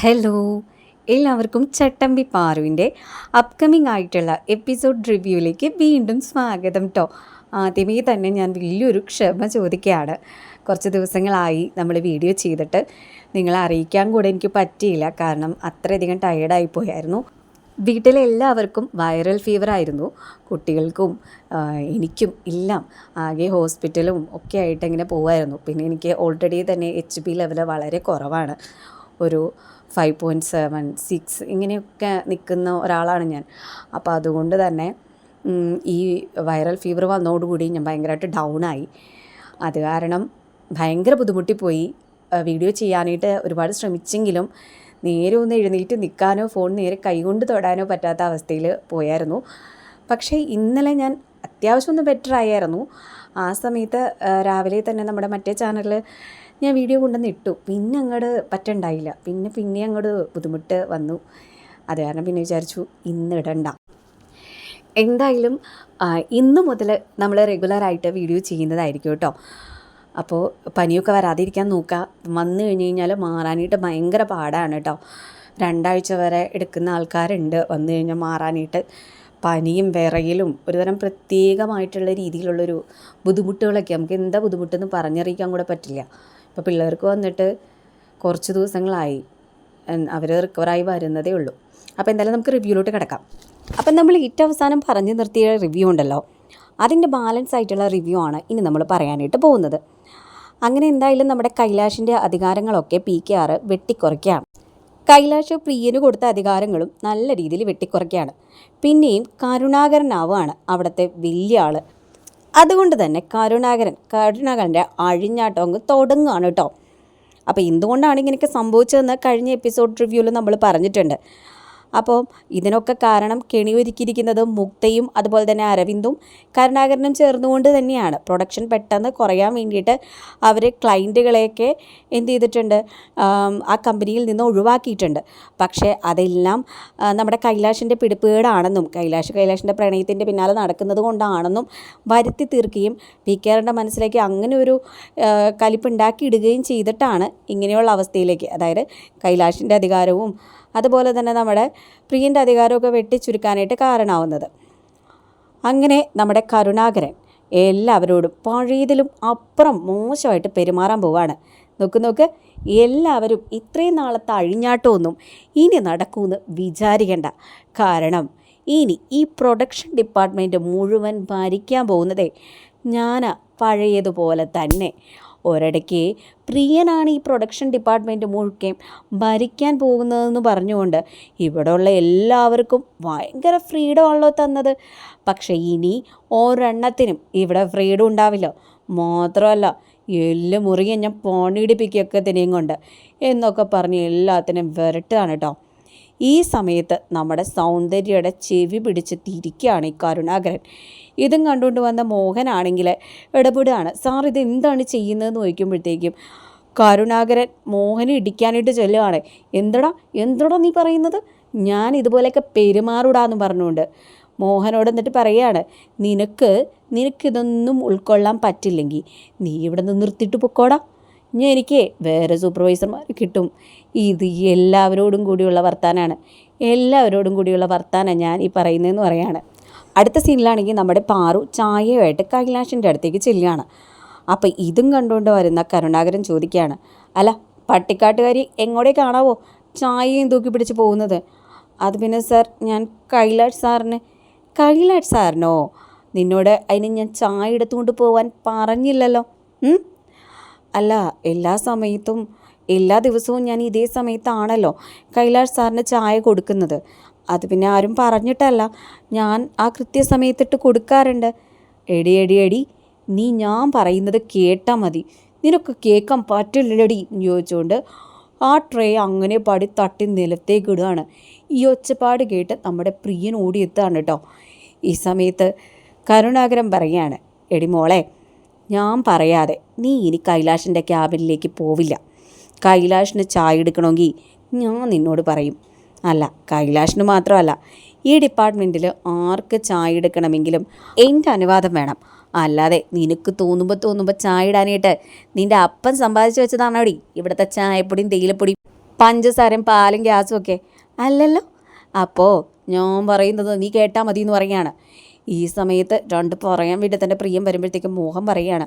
Hello എല്ലാവർക്കും ചട്ടമ്പി പാറുവിന്റെ upcoming ആയിട്ടുള്ള episode റിവ്യൂയിലേക്ക് വീണ്ടും സ്വാഗതം കേട്ടോ ആദ്യമേ തന്നെ ഞാൻ വലിയൊരു ക്ഷമ ചോദിക്കുകയാണ്. കുറച്ച് ദിവസങ്ങളായി നമ്മൾ വീഡിയോ ചെയ്തിട്ട് നിങ്ങളെ അറിയിക്കാൻ കൂടെ എനിക്ക് പറ്റിയില്ല. കാരണം അത്രയധികം ടയേർഡായി പോയായിരുന്നു. വീട്ടിലെ എല്ലാവർക്കും വൈറൽ ഫീവർ ആയിരുന്നു. കുട്ടികൾക്കും എനിക്കും എല്ലാം ആകെ ഹോസ്പിറ്റലും ഒക്കെ ആയിട്ട് ഇങ്ങനെ പോകുമായിരുന്നു പിന്നെ എനിക്ക് ഓൾറെഡി തന്നെ എച്ച് പി ലെവൽ വളരെ കുറവാണ്. ഒരു ഫൈവ് പോയിന്റ് സെവൻ സിക്സ് ഇങ്ങനെയൊക്കെ നിൽക്കുന്ന ഒരാളാണ് ഞാൻ. അപ്പോൾ അതുകൊണ്ട് തന്നെ ഈ വൈറൽ ഫീവർ വന്നതോടുകൂടി ഞാൻ ഭയങ്കരമായിട്ട് ഡൗൺ ആയി. അത് കാരണം ഭയങ്കര ബുദ്ധിമുട്ടിപ്പോയി. വീഡിയോ ചെയ്യാനായിട്ട് ഒരുപാട് ശ്രമിച്ചെങ്കിലും നേരെ ഒന്ന് എഴുന്നേറ്റ് നിൽക്കാനോ ഫോൺ നേരെ കൈകൊണ്ട് തൊടാനോ പറ്റാത്ത അവസ്ഥയിൽ പോയായിരുന്നു. പക്ഷേ ഇന്നലെ ഞാൻ അത്യാവശ്യം ഒന്ന് ബെറ്റർ ആയായിരുന്നു. ആ സമയത്ത് രാവിലെ തന്നെ നമ്മുടെ മറ്റേ ചാനലിൽ ഞാൻ വീഡിയോ കൊണ്ടുവന്ന് ഇട്ടു. പിന്നെ അങ്ങോട്ട് പറ്റണ്ടായില്ല. പിന്നെ പിന്നെ അങ്ങോട്ട് ബുദ്ധിമുട്ട് വന്നു. അത് കാരണം പിന്നെ വിചാരിച്ചു ഇന്ന് ഇടണ്ട. എന്തായാലും ഇന്ന് മുതൽ നമ്മൾ റെഗുലറായിട്ട് വീഡിയോ ചെയ്യുന്നതായിരിക്കും കേട്ടോ. അപ്പോൾ പനിയൊക്കെ വരാതിരിക്കാൻ നോക്കുക വന്നു കഴിഞ്ഞ് കഴിഞ്ഞാൽ മാറാനായിട്ട് ഭയങ്കര പാടാണ് കേട്ടോ. രണ്ടാഴ്ച വരെ എടുക്കുന്ന ആൾക്കാരുണ്ട്. വന്നു കഴിഞ്ഞാൽ മാറാനായിട്ട് പനിയും വിറയലും ഒരുതരം പ്രത്യേകമായിട്ടുള്ള രീതിയിലുള്ളൊരു ബുദ്ധിമുട്ടുകളൊക്കെ. നമുക്ക് എന്താ ബുദ്ധിമുട്ടെന്ന് പറഞ്ഞറിയിക്കാൻ കൂടെ പറ്റില്ല. ഇപ്പോൾ പിള്ളേർക്ക് വന്നിട്ട് കുറച്ച് ദിവസങ്ങളായി. അവർ റിക്കവറായി വരുന്നതേ ഉള്ളൂ. അപ്പോൾ എന്തായാലും നമുക്ക് റിവ്യൂലോട്ട് കിടക്കാം. അപ്പം നമ്മൾ ഏറ്റവും അവസാനം പറഞ്ഞു നിർത്തിയ റിവ്യൂ ഉണ്ടല്ലോ. അതിന്റെ ബാലൻസ് ആയിട്ടുള്ള റിവ്യൂ ആണ് ഇനി നമ്മൾ പറയാനായിട്ട് പോകുന്നത്. അങ്ങനെ എന്തായാലും നമ്മുടെ കൈലാഷിന്റെ അധികാരങ്ങളൊക്കെ പി കെ ആറ് വെട്ടിക്കുറയ്ക്കുകയാണ്. കൈലാഷ് പ്രിയന് കൊടുത്ത അധികാരങ്ങളും നല്ല രീതിയിൽ വെട്ടിക്കുറയ്ക്കുകയാണ്. പിന്നെയും കരുണാകരനാവുകയാണ് അവിടുത്തെ വലിയ ആൾ. അതുകൊണ്ട് തന്നെ കരുണാകരൻ കരുണാകരന്റെ അഴിഞ്ഞാട്ടം അങ്ങ് തുടങ്ങുകയാണ് കേട്ടോ. അപ്പോൾ എന്തുകൊണ്ടാണ് ഇങ്ങനെയൊക്കെ സംഭവിച്ചതെന്ന് കഴിഞ്ഞ എപ്പിസോഡ് റിവ്യൂവിൽ നമ്മൾ പറഞ്ഞിട്ടുണ്ട്. അപ്പോൾ ഇതിനൊക്കെ കാരണം കെണിയൊരുക്കിയിരിക്കുന്നത് മുക്തയും അതുപോലെ തന്നെ അരവിന്ദും കരുണാകരനും ചേർന്നുകൊണ്ട് തന്നെയാണ്. പ്രൊഡക്ഷൻ പെട്ടെന്ന് കുറയാൻ വേണ്ടിയിട്ട് അവർ ക്ലയന്റുകളെയൊക്കെ എന്ത് ചെയ്തിട്ടുണ്ട് ആ കമ്പനിയിൽ നിന്ന് ഒഴിവാക്കിയിട്ടുണ്ട്. പക്ഷേ അതെല്ലാം നമ്മുടെ കൈലാഷിന്റെ പിടിപ്പുകേടാണെന്നും കൈലാഷ് കൈലാഷിന്റെ പ്രണയത്തിന്റെ പിന്നാലെ നടക്കുന്നത് കൊണ്ടാണെന്നും വരുത്തി തീർക്കുകയും പി കെയറിന്റെ മനസ്സിലേക്ക് അങ്ങനെ ഒരു കലിപ്പുണ്ടാക്കിയിടുകയും ചെയ്തിട്ടാണ് ഇങ്ങനെയുള്ള അവസ്ഥയിലേക്ക് അതായത് കൈലാഷിന്റെ അധികാരവും അതുപോലെ തന്നെ നമ്മുടെ പ്രിയന്റെ അധികാരമൊക്കെ വെട്ടിച്ചുരുക്കാനായിട്ട് കാരണമാവുന്നത്. അങ്ങനെ നമ്മുടെ കരുണാകരൻ എല്ലാവരോടും പഴയതിലും അപ്പുറം മോശമായിട്ട് പെരുമാറാൻ പോവാണ്. നോക്ക് നോക്ക്. എല്ലാവരും ഇത്രയും നാളത്തെ അഴിഞ്ഞാട്ടമൊന്നും ഇനി നടക്കുമെന്ന് വിചാരിക്കണ്ട. കാരണം ഇനി ഈ പ്രൊഡക്ഷൻ ഡിപ്പാർട്ട്മെന്റ് മുഴുവൻ ഭരിക്കാൻ പോകുന്നതേ ഞാൻ പഴയതുപോലെ തന്നെ. ഒരിടയ്ക്ക് പ്രിയനാണ് ഈ പ്രൊഡക്ഷൻ ഡിപ്പാർട്ട്മെന്റ് മുഴുക്കെ ഭരിക്കാൻ പോകുന്നതെന്ന് പറഞ്ഞുകൊണ്ട് ഇവിടെയുള്ള എല്ലാവർക്കും ഭയങ്കര ഫ്രീഡം ആണല്ലോ തന്നത്. പക്ഷേ ഇനി ഒരെണ്ണത്തിനും ഇവിടെ ഫ്രീഡം ഉണ്ടാവില്ല. മാത്രമല്ല എല്ലാം മുറിയെ ഞാൻ പണിയിടിപ്പിക്കുകയൊക്കെ തന്നെയും കൊണ്ട് എന്നൊക്കെ പറഞ്ഞ് എല്ലാത്തിനും വിരട്ടാണ് കേട്ടോ. ഈ സമയത്ത് നമ്മുടെ സൗന്ദര്യയുടെ ചെവി പിടിച്ച് തിരിക്കുകയാണ് ഈ കരുണാകരൻ. ഇതും കണ്ടുകൊണ്ട് വന്ന മോഹനാണെങ്കിൽ ഇടപെടുകയാണ്. സാർ ഇത് എന്താണ് ചെയ്യുന്നതെന്ന് ചോദിക്കുമ്പോഴത്തേക്കും കരുണാകരൻ മോഹനെ ഇടിക്കാനായിട്ട് ചെല്ലുകയാണ് എന്തടാ എന്തടാ നീ പറയുന്നത്? ഞാൻ ഇതുപോലെയൊക്കെ പെരുമാറൂടാന്ന് പറഞ്ഞുകൊണ്ട് മോഹനോട് എന്നിട്ട് പറയുകയാണ്. നിനക്ക് നിനക്കിതൊന്നും ഉൾക്കൊള്ളാൻ പറ്റില്ലെങ്കിൽ നീ ഇവിടെ നിന്ന് നിർത്തിയിട്ട് പൊക്കോടാ. ഞാൻ എനിക്ക് വേറെ സൂപ്പർവൈസർമാർ കിട്ടും. ഇത് എല്ലാവരോടും കൂടിയുള്ള വർത്താനാണ്. എല്ലാവരോടും കൂടിയുള്ള വർത്താനാണ് ഞാൻ ഈ പറയുന്നതെന്ന് പറയാണ്. അടുത്ത സീനിലാണെങ്കിൽ നമ്മുടെ പാറു ചായയുമായിട്ട് കൈലാഷിന്റെ അടുത്തേക്ക് ചെല്ലുകയാണ്. അപ്പോൾ ഇതും കണ്ടുകൊണ്ട് വരുന്ന കരുണാകരൻ ചോദിക്കുകയാണ് അല്ല പട്ടിക്കാട്ടുകാരി കാണാവോ? ചായയും തൂക്കി പിടിച്ച് പോകുന്നത്. അത് പിന്നെ സാർ ഞാൻ കൈലാഷ് സാറിന്. കൈലാഷ് സാറിനോ? നിന്നോട് അതിന് ഞാൻ ചായ എടുത്തുകൊണ്ട് പോകാൻ പറഞ്ഞില്ലല്ലോ? അല്ല എല്ലാ സമയത്തും എല്ലാ ദിവസവും ഞാൻ ഇതേ സമയത്താണല്ലോ കൈലാഷ് സാറിന് ചായ കൊടുക്കുന്നത്. അത് പിന്നെ ആരും പറഞ്ഞിട്ടല്ല. ഞാൻ ആ കൃത്യസമയത്തിട്ട് കൊടുക്കാറുണ്ട്. എടി എടി എടി നീ ഞാൻ പറയുന്നത് കേട്ടാൽ മതി. നിനക്ക് കേൾക്കാൻ പറ്റില്ലടി എന്ന് ചോദിച്ചുകൊണ്ട് ആ ട്രേ അങ്ങനെ പാടി തട്ടി നിലത്തേക്ക് ഇടുകയാണ്. ഈ ഒച്ചപ്പാട് കേട്ട് നമ്മുടെ പ്രിയൻ ഓടിയെത്താണ് കേട്ടോ. ഈ സമയത്ത് കരുണാകരൻ പറയാണ് എടി മോളെ ഞാൻ പറയാതെ നീ ഇനി കൈലാഷിന്റെ ക്യാബിനിലേക്ക് പോവില്ല. കൈലാഷിന് ചായ എടുക്കണമെങ്കിൽ ഞാൻ നിന്നോട് പറയും. അല്ല കൈലാഷിന് മാത്രമല്ല ഈ ഡിപ്പാർട്ട്മെന്റിൽ ആർക്ക് ചായ എടുക്കണമെങ്കിലും എന്റെ അനുവാദം വേണം. അല്ലാതെ നിനക്ക് തോന്നുമ്പോൾ തോന്നുമ്പോൾ ചായ ഇടാനായിട്ട് നിന്റെ അപ്പൻ സമ്പാദിച്ചു വെച്ചതാണോടി? ഇവിടുത്തെ ചായപ്പൊടിയും തേയിലപ്പൊടിയും പഞ്ചസാരയും പാലും ഗ്യാസും ഒക്കെ. അല്ലല്ലോ? അപ്പോൾ ഞാൻ പറയുന്നത് നീ കേട്ടാൽ മതി എന്ന് പറയുകയാണ്. ഈ സമയത്ത് രണ്ട് പറയാൻ വേണ്ടി തന്റെ പ്രിയം വരുമ്പോഴത്തേക്കും മോഹം പറയുകയാണ്.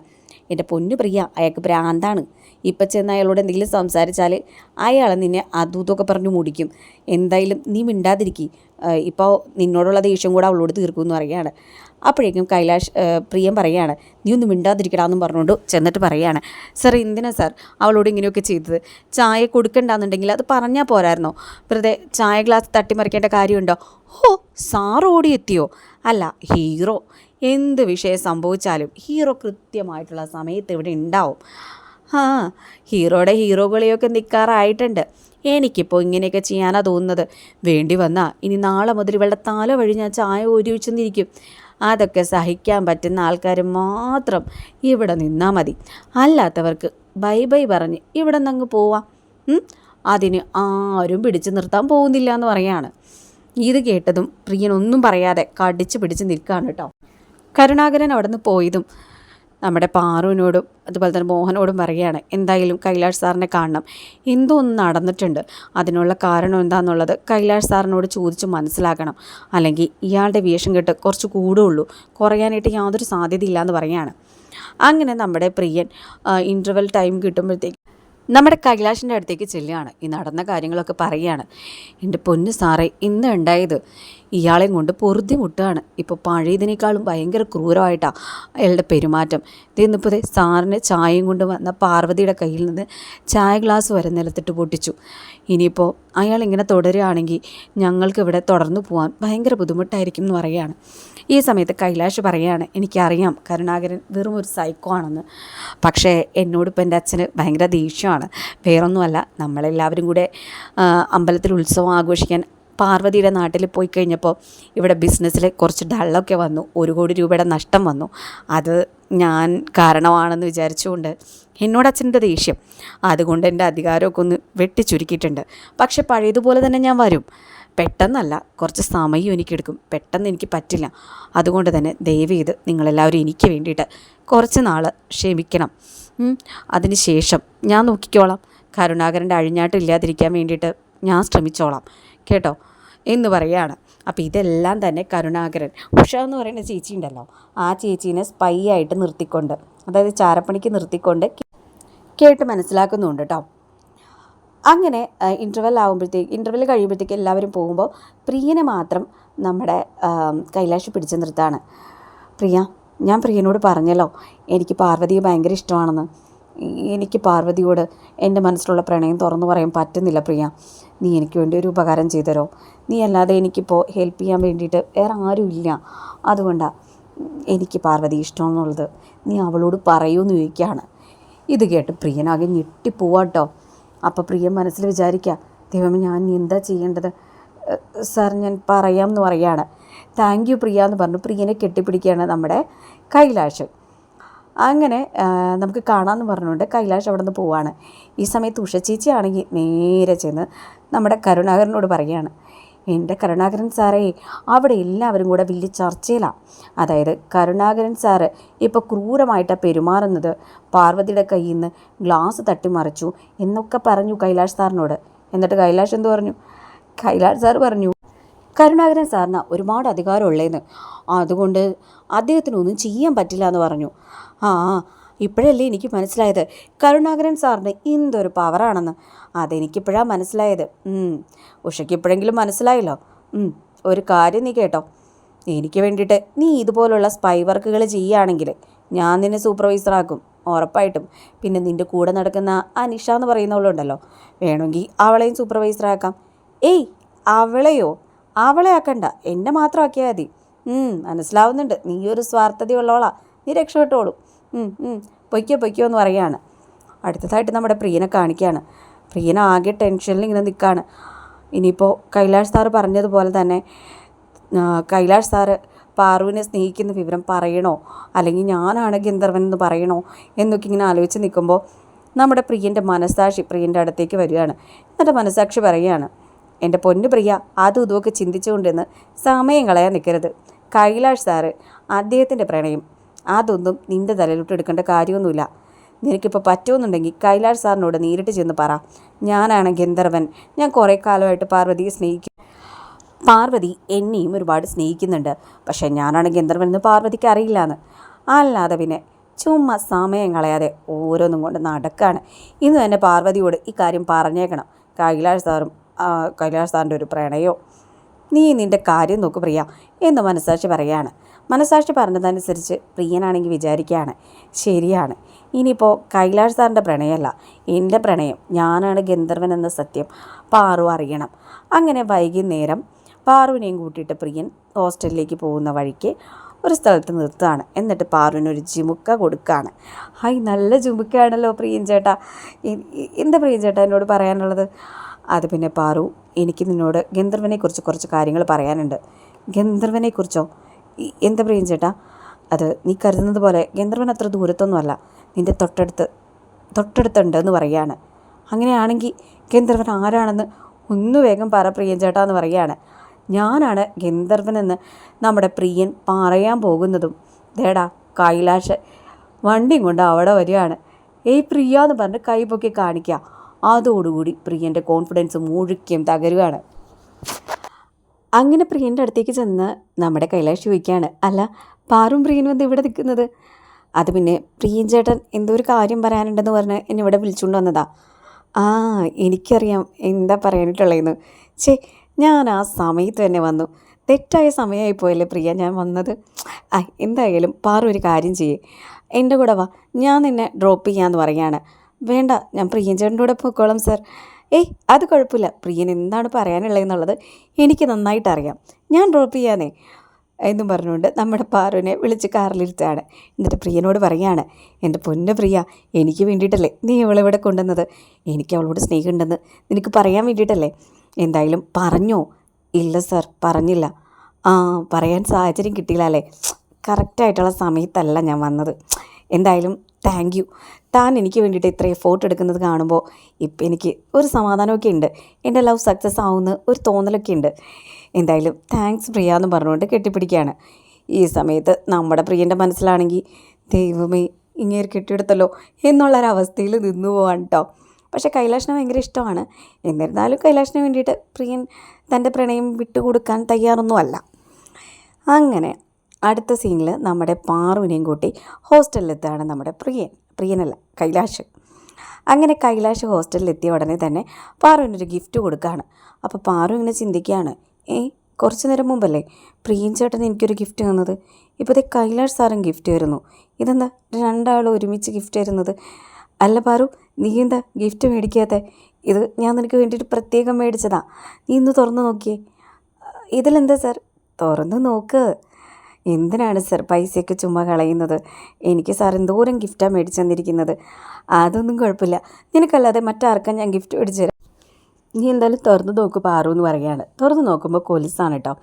എന്റെ പൊന്നു പ്രിയ അയാൾക്ക് ഭ്രാന്താണ്. ഇപ്പം ചെന്ന് അയാളോട് എന്തെങ്കിലും സംസാരിച്ചാൽ അയാൾ നിന്നെ അതും പറഞ്ഞു മുടിക്കും. എന്തായാലും നീ മിണ്ടാതിരിക്കി. ഇപ്പോൾ നിന്നോടുള്ള ദേഷ്യം കൂടെ അവളോട് തീർക്കും എന്ന് പറയുകയാണ്. അപ്പോഴേക്കും കൈലാഷ് പ്രിയം പറയുകയാണ് നീ ഒന്ന് മിണ്ടാതിരിക്കടാന്നും പറഞ്ഞുകൊണ്ട് ചെന്നിട്ട് പറയുകയാണ്. സാർ എന്തിനാ സാർ അവളോട് ഇങ്ങനെയൊക്കെ ചെയ്തത്? ചായ കൊടുക്കണ്ടെന്നുണ്ടെങ്കിൽ അത് പറഞ്ഞാൽ പോരായിരുന്നോ? വെറുതെ ചായ ഗ്ലാസ് തട്ടിമറിക്കേണ്ട കാര്യമുണ്ടോ? ഹോ സാർ ഓടിയെത്തിയോ അല്ല ഹീറോ. എന്ത് വിഷയം സംഭവിച്ചാലും ഹീറോ കൃത്യമായിട്ടുള്ള സമയത്ത് ഇവിടെ ഉണ്ടാവും. ആ ഹീറോയുടെ ഹീറോകളെയൊക്കെ നിൽക്കാറായിട്ടുണ്ട് എനിക്കിപ്പോൾ ഇങ്ങനെയൊക്കെ ചെയ്യാനാ തോന്നുന്നത്. വേണ്ടി വന്നാൽ ഇനി നാളെ മുതൽ ഇവളുടെ വഴി ഞാൻ ചായ ഒരുവിച്ചെന്നിരിക്കും അതൊക്കെ സഹിക്കാൻ പറ്റുന്ന ആൾക്കാർ മാത്രം ഇവിടെ നിന്നാൽ മതി. അല്ലാത്തവർക്ക് ബൈ ബൈ പറഞ്ഞ് ഇവിടെ നിന്ന് അങ്ങ് പോവാം. അതിന് ആരും പിടിച്ചു നിർത്താൻ പോകുന്നില്ല എന്ന് പറയാണ്. ഇത് കേട്ടതും പ്രിയൻ ഒന്നും പറയാതെ കടിച്ചു പിടിച്ച് നിൽക്കുകയാണ് കേട്ടോ. കരുണാകരൻ അവിടെ നിന്ന് പോയതും നമ്മുടെ പാറുവിനോടും അതുപോലെ തന്നെ മോഹനോടും പറയുകയാണ് എന്തായാലും കൈലാഷ് സാറിനെ കാണണം. എന്തോ ഒന്ന് നടന്നിട്ടുണ്ട്. അതിനുള്ള കാരണം എന്താണെന്നുള്ളത് കൈലാഷ് സാറിനോട് ചോദിച്ച് മനസ്സിലാക്കണം. അല്ലെങ്കിൽ ഇയാളുടെ വേഷം കെട്ട് കുറച്ച് കൂടുള്ളൂ കുറയാനായിട്ട് യാതൊരു സാധ്യതയില്ല എന്ന് പറയുകയാണ്. അങ്ങനെ നമ്മുടെ പ്രിയൻ ഇന്റർവെൽ ടൈം കിട്ടുമ്പോഴത്തേക്ക് നമ്മുടെ കൈലാഷിന്റെ അടുത്തേക്ക് ചെല്ലുകയാണ്. ഈ നടന്ന കാര്യങ്ങളൊക്കെ പറയുകയാണ്. എന്റെ പൊന്ന് സാറേ ഇന്ന് ഉണ്ടായത് ഇയാളെയും കൊണ്ട് പൊറുതി മുട്ടുകയാണ് ഇപ്പോൾ പഴയതിനേക്കാളും ഭയങ്കര ക്രൂരമായിട്ടാണ് അയാളുടെ പെരുമാറ്റം. ഇതിന്നിപ്പോൾ സാറിന് ചായയും കൊണ്ട് വന്ന പാർവതിയുടെ കയ്യിൽ നിന്ന് ചായ ഗ്ലാസ് വരെ നിലത്തിട്ട് പൊട്ടിച്ചു. ഇനിയിപ്പോൾ അയാൾ ഇങ്ങനെ തുടരുകയാണെങ്കിൽ ഞങ്ങൾക്ക് ഇവിടെ തുടർന്നു പോകാൻ ഭയങ്കര ബുദ്ധിമുട്ടായിരിക്കും എന്ന് പറയുകയാണ്. ഈ സമയത്ത് കൈലാഷ് പറയുകയാണ് എനിക്കറിയാം കരുണാകരൻ വെറും ഒരു സൈക്കോ ആണെന്ന്. പക്ഷേ എന്നോടിപ്പോൾ എന്റെ അച്ഛന് ഭയങ്കര ദേഷ്യമാണ്. വേറൊന്നുമല്ല നമ്മളെല്ലാവരും കൂടെ അമ്പലത്തിൽ ഉത്സവം ആഘോഷിക്കാൻ പാർവതിയുടെ നാട്ടിൽ പോയി കഴിഞ്ഞപ്പോൾ ഇവിടെ ബിസിനസ്സിൽ കുറച്ച് ഡള്ളൊക്കെ വന്നു. ഒരു കോടി രൂപയുടെ നഷ്ടം വന്നു. അത് ഞാൻ കാരണമാണെന്ന് വിചാരിച്ചുകൊണ്ട് എന്നോട് അച്ഛന്റെ ദേഷ്യം. അതുകൊണ്ട് എന്റെ അധികാരമൊക്കെ ഒന്ന് വെട്ടിച്ചുരുക്കിയിട്ടുണ്ട്. പക്ഷെ പഴയതുപോലെ തന്നെ ഞാൻ വരും. പെട്ടെന്നല്ല കുറച്ച് സമയം എനിക്കെടുക്കും. പെട്ടെന്ന് എനിക്ക് പറ്റില്ല. അതുകൊണ്ട് തന്നെ ദയവ് ചെയ്ത് നിങ്ങളെല്ലാവരും എനിക്ക് വേണ്ടിയിട്ട് കുറച്ച് നാൾ ക്ഷമിക്കണം. ഉം. അതിന് ശേഷം ഞാൻ നോക്കിക്കോളാം. കരുണാകരന്റെ അഴിഞ്ഞാട്ടം ഇല്ലാതിരിക്കാൻ വേണ്ടിയിട്ട് ഞാൻ ശ്രമിച്ചോളാം. കേട്ടോ? എന്ന് പറയുകയാണ്. അപ്പോൾ ഇതെല്ലാം തന്നെ കരുണാകരൻ. ഉഷ എന്ന് പറയുന്ന ചേച്ചി ഉണ്ടല്ലോ. ആ ചേച്ചീനെ സ്പൈ ആയിട്ട് നിർത്തിക്കൊണ്ട് അതായത് ചാരപ്പണിക്ക് നിർത്തിക്കൊണ്ട് കേട്ട് മനസ്സിലാക്കുന്നുണ്ട് കേട്ടോ. അങ്ങനെ ഇന്റർവെൽ ആകുമ്പോഴത്തേക്ക് ഇന്റർവെൽ കഴിയുമ്പോഴത്തേക്ക് എല്ലാവരും പോകുമ്പോൾ പ്രിയനെ മാത്രം നമ്മുടെ കൈലാഷ് പിടിച്ചു നിർത്താണ് പ്രിയ ഞാൻ പ്രിയനോട് പറഞ്ഞല്ലോ എനിക്ക് പാർവതിയെ ഭയങ്കര ഇഷ്ടമാണെന്ന്. എനിക്ക് പാർവതിയോട് എന്റെ മനസ്സിലുള്ള പ്രണയം തുറന്നു പറയാൻ പറ്റുന്നില്ല പ്രിയ. നീ എനിക്ക് വേണ്ടി ഒരു ഉപകാരം ചെയ്തരോ നീ അല്ലാതെ എനിക്കിപ്പോൾ ഹെൽപ്പ് ചെയ്യാൻ വേണ്ടിയിട്ട് വേറെ ആരും ഇല്ല. അതുകൊണ്ടാണ് എനിക്ക് പാർവതി ഇഷ്ടമെന്നുള്ളത് നീ അവളോട് പറയൂന്ന് ചോദിക്കുകയാണ്. ഇത് കേട്ട് പ്രിയനാകെ ഞെട്ടിപ്പോവാട്ടോ. അപ്പോൾ പ്രിയൻ മനസ്സിൽ വിചാരിക്കുക ദൈവമേ ഞാൻ എന്താ ചെയ്യേണ്ടത്? സാർ ഞാൻ പറയാം എന്ന് പറയാണ് താങ്ക് യു പ്രിയ എന്ന് പറഞ്ഞു. പ്രിയനെ കെട്ടിപ്പിടിക്കുകയാണ് നമ്മുടെ കൈലാഷ്. അങ്ങനെ നമുക്ക് കാണാമെന്ന് പറഞ്ഞുകൊണ്ട് കൈലാഷ് അവിടെ നിന്ന് പോവാണ്. ഈ സമയത്ത് ഉഷ ചേച്ചി ആണെങ്കിൽ നേരെ ചെന്ന് നമ്മുടെ കരുണാകരനോട് പറയുകയാണ്. എന്റെ കരുണാകരൻ സാറേ അവിടെ എല്ലാവരും കൂടെ വലിയ ചർച്ചയിലാണ് അതായത് കരുണാകരൻ സാറ് ഇപ്പോൾ ക്രൂരമായിട്ടാണ് പെരുമാറുന്നത്. പാർവതിയുടെ കയ്യിൽ നിന്ന് ഗ്ലാസ് തട്ടിമറിച്ചു എന്നൊക്കെ പറഞ്ഞു കൈലാഷ് സാറിനോട്. എന്നിട്ട് കൈലാഷ് എന്ത് പറഞ്ഞു? കൈലാഷ് സാർ പറഞ്ഞു കരുണാകരൻ സാറിന് ഒരുപാട് അധികാരം ഉള്ളേന്ന് അതുകൊണ്ട് അദ്ദേഹത്തിനൊന്നും ചെയ്യാൻ പറ്റില്ല എന്ന് പറഞ്ഞു. ആ ഇപ്പോഴല്ലേ എനിക്ക് മനസ്സിലായത്? കരുണാകരൻ സാറിന് എന്തൊരു പവറാണെന്ന്. അതെനിക്കിപ്പോഴാണ് മനസ്സിലായത്. ഉഷയ്ക്ക് ഇപ്പോഴെങ്കിലും മനസ്സിലായല്ലോ. ഒരു കാര്യം നീ കേട്ടോ. എനിക്ക് വേണ്ടിയിട്ട് നീ ഇതുപോലുള്ള സ്പൈ വർക്കുകൾ ചെയ്യുകയാണെങ്കിൽ ഞാൻ നിന്നെ സൂപ്പർവൈസറാക്കും ഉറപ്പായിട്ടും. പിന്നെ നിന്റെ കൂടെ നടക്കുന്ന അനിഷ എന്ന് പറയുന്നവളുണ്ടല്ലോ വേണമെങ്കിൽ അവളെയും സൂപ്പർവൈസറാക്കാം ഏയ് അവളെയോ? അവളെ ആക്കണ്ട. എന്നെ മാത്രം ആക്കിയാൽ മതി. മനസ്സിലാവുന്നുണ്ട്. നീ ഒരു സ്വാർത്ഥതയുള്ളവളാ. നീ രക്ഷപ്പെട്ടോളൂ. പൊയ്ക്കോ പൊയ്ക്കോ എന്ന് പറയാണ് അടുത്തതായിട്ട് നമ്മുടെ പ്രിയനെ കാണിക്കുകയാണ്. പ്രിയന ആകെ ടെൻഷനിൽ ഇങ്ങനെ നിൽക്കുകയാണ്. ഇനിയിപ്പോൾ കൈലാഷ് സാറ് പറഞ്ഞതുപോലെ തന്നെ കൈലാഷ് സാറ് പാറുവിനെ സ്നേഹിക്കുന്ന വിവരം പറയണോ? അല്ലെങ്കിൽ ഞാനാണ് ഗന്ധർവൻ എന്ന് പറയണോ? എന്നൊക്കെ ഇങ്ങനെ ആലോചിച്ച് നിൽക്കുമ്പോൾ നമ്മുടെ പ്രിയന്റെ മനസ്സാക്ഷി പ്രിയന്റെ അടുത്തേക്ക് വരികയാണ്. എന്നിട്ട് മനസ്സാക്ഷി പറയുകയാണ്. എന്റെ പൊന്നു പ്രിയ അതും ഇതുമൊക്കെ ചിന്തിച്ചുകൊണ്ടിരുന്ന് സമയം കളയാൻ നിൽക്കരുത്. കൈലാഷ് സാറ് അദ്ദേഹത്തിന്റെ പ്രണയം. അതൊന്നും നിന്റെ തലയിലോട്ട് എടുക്കേണ്ട കാര്യമൊന്നുമില്ല. നിനക്കിപ്പോൾ പറ്റുമെന്നുണ്ടെങ്കിൽ കൈലാഷ് സാറിനോട് നേരിട്ട് ചെന്ന് പറ. ഞാനാണ് ഗന്ധർവൻ. ഞാൻ കുറേ കാലമായിട്ട് പാർവതിയെ സ്നേഹിക്കും. പാർവതി എന്നെയും ഒരുപാട് സ്നേഹിക്കുന്നുണ്ട്. പക്ഷേ ഞാനാണ് ഗന്ധർവൻ എന്ന് പാർവതിക്ക് അറിയില്ലാന്ന്. അല്ലാതെ പിന്നെ ചുമ്മാ സമയം കളയാതെ ഓരോന്നും കൊണ്ട് നടക്കാണ്. ഇന്ന് തന്നെ പാർവതിയോട് ഈ കാര്യം പറഞ്ഞേക്കണം. കൈലാഷ് സാറും കൈലാഷ് സാറിന്റെ ഒരു പ്രണയോ? നീ നിന്റെ കാര്യം നോക്ക് പ്രിയ എന്ന് മനസാക്ഷി പറയാണ് മനസാക്ഷി പറഞ്ഞതനുസരിച്ച് പ്രിയനാണെങ്കിൽ വിചാരിക്കുകയാണ്. ശരിയാണ്. ഇനിയിപ്പോൾ കൈലാഷ് സാറിന്റെ പ്രണയമല്ല എന്റെ പ്രണയം. ഞാനാണ് ഗന്ധർവൻ എന്ന സത്യം പാറു അറിയണം. അങ്ങനെ വൈകുന്നേരം പാറുവിനെയും കൂട്ടിയിട്ട് പ്രിയൻ ഹോസ്റ്റലിലേക്ക് പോകുന്ന വഴിക്ക് ഒരു സ്ഥലത്ത് നിർത്തുകയാണ് എന്നിട്ട് പാറുവിന് ഒരു ജിമുക്ക കൊടുക്കുകയാണ് ഹായ് നല്ല ജിമുക്കയാണല്ലോ പ്രിയൻ ചേട്ടാ. എന്താ പ്രിയൻ ചേട്ടാ എന്നോട് പറയാനുള്ളത്? അത് പിന്നെ പാറു എനിക്ക് നിന്നോട് ഗന്ധർവനെക്കുറിച്ച് കുറച്ച് കാര്യങ്ങൾ പറയാനുണ്ട്. ഗന്ധർവനെക്കുറിച്ചോ? എന്താ പറയും ചേട്ടാ? അത് നീ കരുതുന്നത് പോലെ ഗന്ധർവൻ അത്ര ദൂരത്തൊന്നുമല്ല. നിന്റെ തൊട്ടടുത്ത് തൊട്ടടുത്തുണ്ട് എന്ന് പറയാണ് അങ്ങനെയാണെങ്കിൽ ഗന്ധർവൻ ആരാണെന്ന് ഒന്ന് വേഗം പറ പ്രിയൻ ചേട്ടാ എന്ന് പറയാണ് ഞാനാണ് ഗന്ധർവനെന്ന് നമ്മുടെ പ്രിയൻ പറയാൻ പോകുന്നതും. ദേടാ കൈലാഷ് വണ്ടിയും കൊണ്ട് അവിടെ വരികയാണ്. ഏയ് പ്രിയ എന്ന് പറഞ്ഞിട്ട് കൈ പൊക്കി കാണിക്കുക അതോടുകൂടി പ്രിയന്റെ കോൺഫിഡൻസ് മുഴുക്കിയും തകരുകയാണ് അങ്ങനെ പ്രിയന്റെ അടുത്തേക്ക് ചെന്ന് നമ്മുടെ കൈലാഷ് ചോദിക്കുകയാണ് അല്ല പാറും പ്രിയനും എന്താ ഇവിടെ നിൽക്കുന്നത്? അത് പിന്നെ പ്രിയൻ ചേട്ടൻ എന്തോ ഒരു കാര്യം പറയാനുണ്ടെന്ന് പറഞ്ഞ് എന്നെ ഇവിടെ വിളിച്ചുകൊണ്ട് വന്നതാ. ആ എനിക്കറിയാം. എന്താ പറയാനിട്ടുള്ളതെന്ന് ചേ ഞാൻ ആ സമയത്ത് തന്നെ വന്നു. തെറ്റായ സമയമായി പോയല്ലേ പ്രിയ ഞാൻ വന്നത്? ആ എന്തായാലും പാറു ഒരു കാര്യം ചെയ്യേ. എന്റെ കൂടെ വാ. ഞാൻ നിന്നെ ഡ്രോപ്പ് ചെയ്യാമെന്ന് പറയാണ് വേണ്ട ഞാൻ പ്രിയൻ ചേട്ടന്റെ കൂടെ പോയിക്കോളാം സാർ ഏയ് അത് കുഴപ്പമില്ല. പ്രിയൻ എന്താണ് പറയാനുള്ളതെന്നുള്ളത് എനിക്ക് നന്നായിട്ട് അറിയാം ഞാൻ ഡ്രോപ്പ് ചെയ്യാനേ എന്നും പറഞ്ഞുകൊണ്ട് നമ്മുടെ പാറുവിനെ വിളിച്ച് കാറിലിരുത്താണ് എന്നിട്ട് പ്രിയനോട് പറയാണ് എന്റെ പൊന്നു പ്രിയ എനിക്ക് വേണ്ടിയിട്ടല്ലേ നീ ഇവളിവിടെ കൊണ്ടുവന്നത്? എനിക്ക് അവളോട് സ്നേഹമുണ്ടെന്ന് നിനക്ക് പറയാൻ വേണ്ടിയിട്ടല്ലേ? എന്തായാലും പറഞ്ഞോ? ഇല്ല സാർ പറഞ്ഞില്ല. ആ പറയാൻ സാഹചര്യം കിട്ടിയില്ല അല്ലേ? കറക്റ്റായിട്ടുള്ള സമയത്തല്ല ഞാൻ വന്നത്. എന്തായാലും താങ്ക് യു. താൻ എനിക്ക് വേണ്ടിയിട്ട് ഇത്ര എഫോർട്ട് എടുക്കുന്നത് കാണുമ്പോൾ ഇപ്പം എനിക്ക് ഒരു സമാധാനമൊക്കെ ഉണ്ട്. എന്റെ ലവ് സക്സസ് ആവുമെന്ന് ഒരു തോന്നലൊക്കെ ഉണ്ട്. എന്തായാലും താങ്ക്സ് പ്രിയ എന്ന് പറഞ്ഞുകൊണ്ട് കെട്ടിപ്പിടിക്കുകയാണ്. ഈ സമയത്ത് നമ്മുടെ പ്രിയന്റെ മനസ്സിലാണെങ്കിൽ ദൈവമേ ഇങ്ങനെ കെട്ടിയെടുത്തല്ലോ എന്നുള്ളൊരവസ്ഥയിൽ നിന്നു പോവാൻ കേട്ടോ പക്ഷേ കൈലാഷിനെ ഭയങ്കര ഇഷ്ടമാണ്. എന്നിരുന്നാലും കൈലാഷിന് വേണ്ടിയിട്ട് പ്രിയൻ തന്റെ പ്രണയം വിട്ടുകൊടുക്കാൻ തയ്യാറൊന്നുമല്ല. അങ്ങനെ അടുത്ത സീനിൽ നമ്മുടെ പാറുവിനെയും കൂട്ടി ഹോസ്റ്റലിലെത്താണ് നമ്മുടെ പ്രിയൻ. പ്രിയനല്ല കൈലാഷ്. അങ്ങനെ കൈലാഷ് ഹോസ്റ്റലിലെത്തിയ ഉടനെ തന്നെ പാറുവിനൊരു ഗിഫ്റ്റ് കൊടുക്കുകയാണ്. അപ്പോൾ പാറു ഇങ്ങനെ ചിന്തിക്കുകയാണ് ഏ കുറച്ച് നേരം മുമ്പല്ലേ പ്രിയൻ ചേട്ടൻ എനിക്കൊരു ഗിഫ്റ്റ് തന്നത്? ഇപ്പോഴത്തെ കൈലാഷ് സാറും ഗിഫ്റ്റ് തരുന്നു. ഇതെന്താ രണ്ടാളും ഒരുമിച്ച് ഗിഫ്റ്റ് തരുന്നത്? അല്ല പാറു നീ എന്താ ഗിഫ്റ്റ് മേടിക്കാത്ത? ഇത് ഞാൻ നിനക്ക് വേണ്ടിയിട്ട് പ്രത്യേകം മേടിച്ചതാ. നീ ഇന്ന് തുറന്നു നോക്കിയേ. ഇതിലെന്താ സാർ? തുറന്ന് നോക്ക്. എന്തിനാണ് സർ പൈസയൊക്കെ ചുമ്മാ കളയുന്നത്? എനിക്ക് സാർ എന്തോരം ഗിഫ്റ്റാണ് മേടിച്ചു തന്നിരിക്കുന്നത്? അതൊന്നും കുഴപ്പമില്ല. നിനക്കല്ലാതെ മറ്റാർക്കാ ഞാൻ ഗിഫ്റ്റ് മേടിച്ചു തരാം? നീ എന്തായാലും തുറന്ന് നോക്ക് പാറു എന്ന് പറയുകയാണ്. തുറന്ന് നോക്കുമ്പോൾ കൊലുസാണ് കേട്ടോ.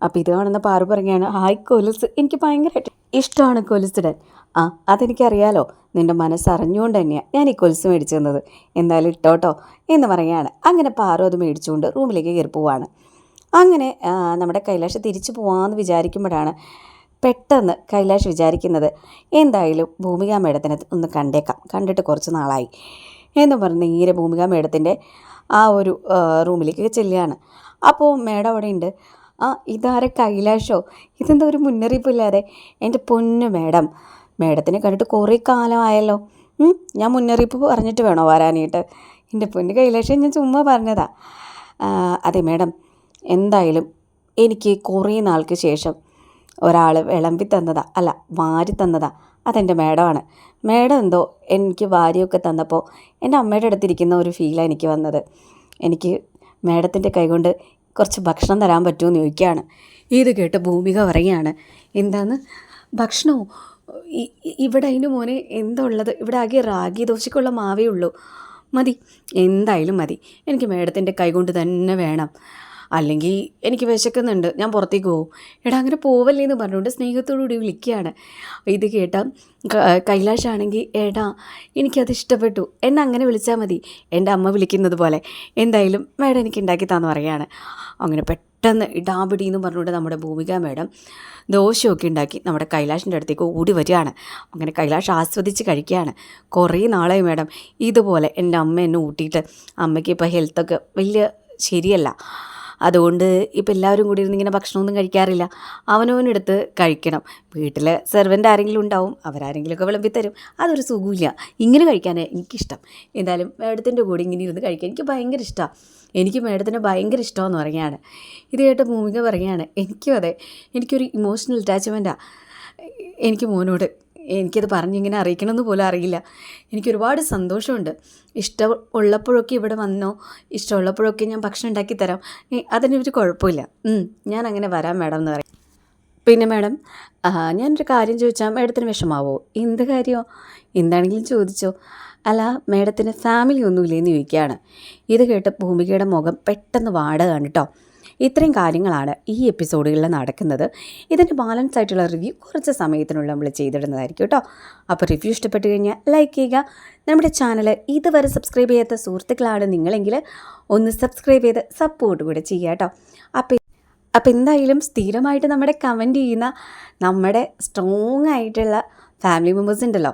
അപ്പോൾ ഇത് കാണുന്ന പാറു പറയുകയാണ് ഹായ് കൊലുസ്. എനിക്ക് ഭയങ്കരമായിട്ട് ഇഷ്ടമാണ് കൊലുസിടാൻ ആ അതെനിക്കറിയാലോ. നിന്റെ മനസ്സറിഞ്ഞുകൊണ്ട് തന്നെയാണ് ഞാൻ ഈ കൊലുസ് മേടിച്ചു തന്നത്. എന്തായാലും ഇട്ടോട്ടോ എന്ന് പറയുകയാണ്. അങ്ങനെ പാറു അത് മേടിച്ചുകൊണ്ട് റൂമിലേക്ക് കയറി പോവാണ്. അങ്ങനെ നമ്മുടെ കൈലാഷ് തിരിച്ചു പോകാമെന്ന് വിചാരിക്കുമ്പോഴാണ് പെട്ടെന്ന് കൈലാഷ് വിചാരിക്കുന്നത് എന്തായാലും ഭൂമിക മേഡത്തിനെ ഒന്ന് കണ്ടേക്കാം. കണ്ടിട്ട് കുറച്ച് നാളായി. എന്ന് പറഞ്ഞ് നേരെ ഭൂമിക മേഡത്തിന്റെ ആ ഒരു റൂമിലേക്ക് ചെല്ലുകയാണ്. അപ്പോൾ മേഡം അവിടെ ഉണ്ട് ആ ഇതാരെ കൈലാഷോ? ഇതെന്താ ഒരു മുന്നറിയിപ്പില്ലാതെ? എന്റെ പൊന്നു മേഡം മേഡത്തിനെ കണ്ടിട്ട് കുറേ കാലമായല്ലോ. ഞാൻ മുന്നറിയിപ്പ് പറഞ്ഞിട്ട് വേണോ വരാനായിട്ട്? എന്റെ പൊന്നു കൈലാഷം ഞാൻ ചുമ്മാ പറഞ്ഞതാ. അതെ മേഡം എന്തായാലും എനിക്ക് കുറേ നാൾക്ക് ശേഷം ഒരാൾ വിളമ്പി തന്നതാ. അല്ല വാരി തന്നതാ. അതെന്റെ മേഡമാണ്. മേഡം എന്തോ എനിക്ക് വാരിയൊക്കെ തന്നപ്പോൾ എന്റെ അമ്മയുടെ അടുത്തിരിക്കുന്ന ഒരു ഫീലാണ് എനിക്ക് വന്നത്. എനിക്ക് മേഡത്തിന്റെ കൈകൊണ്ട് കുറച്ച് ഭക്ഷണം തരാൻ പറ്റുമെന്ന് ചോദിക്കുകയാണ്. ഇത് കേട്ട് ഭൂമിക പറയുകയാണ് എന്താണ് ഇ- ഇവിടെ അതിന് മോനെ എന്താ ഉള്ളത്? ഇവിടെ ആകെ റാഗി ദോശയ്ക്കുള്ള മാവേ ഉള്ളൂ. മതി എന്തായാലും മതി. എനിക്ക് മേഡത്തിന്റെ കൈകൊണ്ട് തന്നെ വേണം. അല്ലെങ്കിൽ എനിക്ക് വിശക്കുന്നുണ്ട് ഞാൻ പുറത്തേക്ക് പോകും എടാ അങ്ങനെ പോവല്ലേ എന്ന് പറഞ്ഞുകൊണ്ട് സ്നേഹത്തോടുകൂടി വിളിക്കുകയാണ്. ഇത് കേട്ട കൈലാഷാണെങ്കിൽ എടാ എനിക്കത് ഇഷ്ടപ്പെട്ടു. എന്നെ അങ്ങനെ വിളിച്ചാൽ മതി. എന്റെ അമ്മ വിളിക്കുന്നത് പോലെ. എന്തായാലും മേഡം എനിക്ക് ഉണ്ടാക്കി താന്ന് പറയുകയാണ് അങ്ങനെ പെട്ടെന്ന് ഇടാപിടി എന്ന് പറഞ്ഞുകൊണ്ട് നമ്മുടെ ഭൂമിക മേഡം ദോശയൊക്കെ ഉണ്ടാക്കി നമ്മുടെ കൈലാഷിന്റെ അടുത്തേക്ക് ഓടി വരികയാണ്. അങ്ങനെ കൈലാഷ് ആസ്വദിച്ച് കഴിക്കുകയാണ്. കുറേ നാളായി മേഡം. ഇതുപോലെ എന്റെ അമ്മ എന്നെ ഊട്ടിയിട്ട് അമ്മയ്ക്ക് ഇപ്പോൾ ഹെൽത്തൊക്കെ വലിയ ശരിയല്ല. അതുകൊണ്ട് ഇപ്പം എല്ലാവരും കൂടി ഇരുന്ന് ഇങ്ങനെ ഭക്ഷണമൊന്നും കഴിക്കാറില്ല. അവനവനെടുത്ത് കഴിക്കണം. വീട്ടിൽ സെർവന്റ് ആരെങ്കിലും ഉണ്ടാവും. അവരാരെങ്കിലുമൊക്കെ വിളമ്പി തരും. അതൊരു സുഖമില്ല ഇങ്ങനെ കഴിക്കാനേ എനിക്കിഷ്ടം. എന്തായാലും മേഡത്തിന്റെ കൂടെ ഇങ്ങനെ ഇരുന്ന് കഴിക്കാൻ എനിക്ക് ഭയങ്കര ഇഷ്ടമാണ് എനിക്ക് മേഡത്തിന് ഭയങ്കര ഇഷ്ടമെന്ന് പറയുകയാണ്. ഇത് കേട്ട് ഭൂമിക പറയുകയാണ് എനിക്കും അതെ. എനിക്കൊരു ഇമോഷണൽ അറ്റാച്ച്മെന്റാണ് എനിക്ക് മോനോട് എനിക്കത് പറഞ്ഞിങ്ങനെ അറിയിക്കണമെന്ന് പോലും അറിയില്ല. എനിക്കൊരുപാട് സന്തോഷമുണ്ട്. ഇഷ്ടം ഉള്ളപ്പോഴൊക്കെ ഇവിടെ വന്നോ ഇഷ്ടമുള്ളപ്പോഴൊക്കെ ഞാൻ ഭക്ഷണം ഉണ്ടാക്കി തരാം. അതിനൊരു കുഴപ്പമില്ല. ഞാൻ അങ്ങനെ വരാം മാഡം എന്ന് പറയും. പിന്നെ മാഡം ഞാനൊരു കാര്യം ചോദിച്ചാൽ മാഡത്തിന് വിഷമാവോ? എന്ത് കാര്യമോ എന്താണെങ്കിലും ചോദിച്ചോ. അല്ല മാഡത്തിന് ഫാമിലി ഒന്നുമില്ലേന്ന് ചോദിക്കുകയാണ്. ഇത് കേട്ട് ഭൂമികയുടെ മുഖം പെട്ടെന്ന് വാടുകയാണ് കേട്ടോ ഇത്രയും കാര്യങ്ങളാണ് ഈ എപ്പിസോഡുകളിൽ നടക്കുന്നത്. ഇതിന്റെ ബാലൻസ് ആയിട്ടുള്ള റിവ്യൂ കുറച്ച് സമയത്തിനുള്ളിൽ നമ്മൾ ചെയ്തിടുന്നതായിരിക്കും കേട്ടോ. അപ്പോൾ റിവ്യൂ ഇഷ്ടപ്പെട്ട് കഴിഞ്ഞാൽ ലൈക്ക് ചെയ്യുക. നമ്മുടെ ചാനൽ ഇതുവരെ സബ്സ്ക്രൈബ് ചെയ്യാത്ത സുഹൃത്തുക്കളാണ് നിങ്ങളെങ്കിൽ ഒന്ന് സബ്സ്ക്രൈബ് ചെയ്ത് സപ്പോർട്ട് കൂടെ ചെയ്യുക കേട്ടോ. അപ്പോൾ അപ്പോൾ എന്തായാലും സ്ഥിരമായിട്ട് നമ്മുടെ കമന്റ് ചെയ്യുന്ന നമ്മുടെ സ്ട്രോങ് ആയിട്ടുള്ള ഫാമിലി മെമ്പേഴ്സ് ഉണ്ടല്ലോ.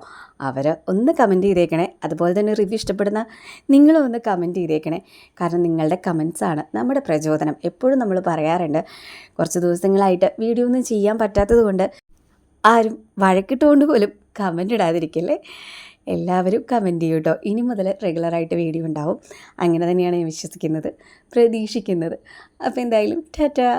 അവർ ഒന്ന് കമന്റ് ചെയ്തേക്കണേ. അതുപോലെ തന്നെ റിവ്യൂ ഇഷ്ടപ്പെടുന്ന നിങ്ങളും ഒന്ന് കമന്റ് ചെയ്തേക്കണേ. കാരണം നിങ്ങളുടെ കമൻസാണ് നമ്മുടെ പ്രചോദനം. എപ്പോഴും നമ്മൾ പറയാറുണ്ട്. കുറച്ച് ദിവസങ്ങളായിട്ട് വീഡിയോ ഒന്നും ചെയ്യാൻ പറ്റാത്തത് കൊണ്ട് ആരും വഴക്കിട്ടുകൊണ്ട് പോലും കമന്റ് ഇടാതിരിക്കല്ലേ എല്ലാവരും കമന്റ് ചെയ്യും കേട്ടോ ഇനി മുതൽ റെഗുലറായിട്ട് വീഡിയോ ഉണ്ടാവും. അങ്ങനെ തന്നെയാണ് ഞാൻ വിശ്വസിക്കുന്നത് പ്രതീക്ഷിക്കുന്നത്. അപ്പോൾ എന്തായാലും ടാറ്റാ!